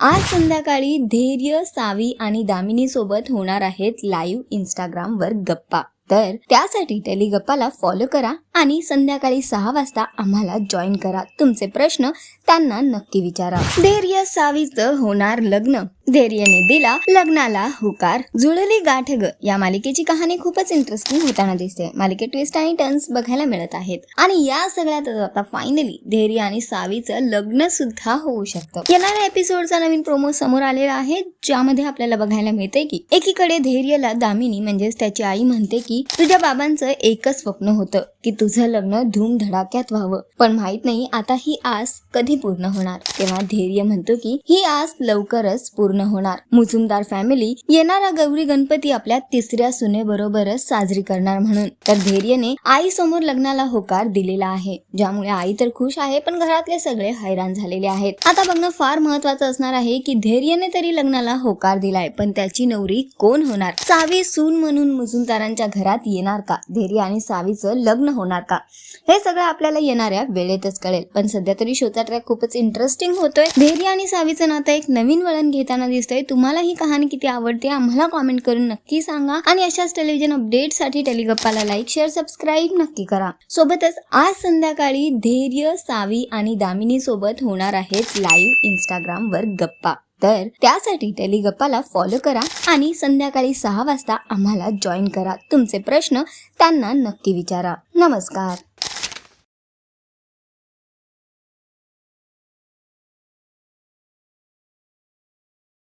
आज संध्याकाळी धैर्य सावी आणि दामिनी सोबत होणार आहेत लाईव्ह इंस्टाग्रामवर गप्पा. तर त्यासाठी टेलिगप्पाला फॉलो करा. आणि संध्याकाळी सहा वाजता आम्हाला जॉईन करा. तुमचे प्रश्न त्यांना नक्की विचारा. धैर्य सावीचं होणार लग्न. धैर्यने दिला लग्नाला हुकार. जुळली गाठ ग या मालिकेची कहाणी खूपच इंटरेस्टिंग होताना दिसते. मालिकेत ट्विस्ट आणि टर्न्स बघायला मिळत आहेत. आणि या सगळ्यात आता फायनली धैर्य आणि सावीचं लग्न सुद्धा होऊ शकतं. येणाऱ्या एपिसोडचा नवीन प्रोमो समोर आलेला आहे. ज्यामध्ये आपल्याला बघायला मिळते की एकीकडे धैर्यला दामिनी म्हणजेच त्याची आई म्हणते की तुझ्या बाबांचं एकच स्वप्न होतं की तू तुझं लग्न धूमधडाक्यात व्हावं. पण माहीत नाही आता ही आस कधी पूर्ण होणार. तेव्हा धैर्य म्हणतो की ही आस लवकरच पूर्ण होणार. मुजुमदार फॅमिली येणारा गौरी गणपती आपल्या तिसऱ्या सुनेबरोबरच साजरी करणार म्हणून. तर धैर्यने आई समोर लग्नाला होकार दिलेला आहे. ज्यामुळे आई तर खुश आहे पण घरातले सगळे हैराण झालेले आहेत. आता बघणं फार महत्वाचं असणार आहे की धैर्यने तरी लग्नाला होकार दिलाय पण त्याची नवरी कोण होणार? सावी सून म्हणून मुजुमदारांच्या घरात येणार का? धैर्य आणि सावीचं लग्न होणार का हे सगळं आपल्याला येणाऱ्या वेळेतच कळेल. पण सध्या तरी शोचा ट्रॅक खूपच इंटरेस्टिंग होतोय. धैर्य आणि सावीचं नातं एक नवीन वळण घेताना दिसतंय. तुम्हाला ही कहाणी किती आवडते आम्हाला कॉमेंट करून नक्की सांगा. आणि अशाच टेलिव्हिजन अपडेटसाठी टेलिगप्पाला लाईक शेअर सबस्क्राईब नक्की करा. सोबतच आज संध्याकाळी धैर्य सावी आणि दामिनी सोबत होणार आहेत लाईव्ह इंस्टाग्राम वर गप्पा. तर त्यासाठी टेलिगप्पाला फॉलो करा आणि संध्याकाळी सहा वाजता आम्हाला जॉईन करा. तुमचे प्रश्न त्यांना नक्की विचारा. नमस्कार.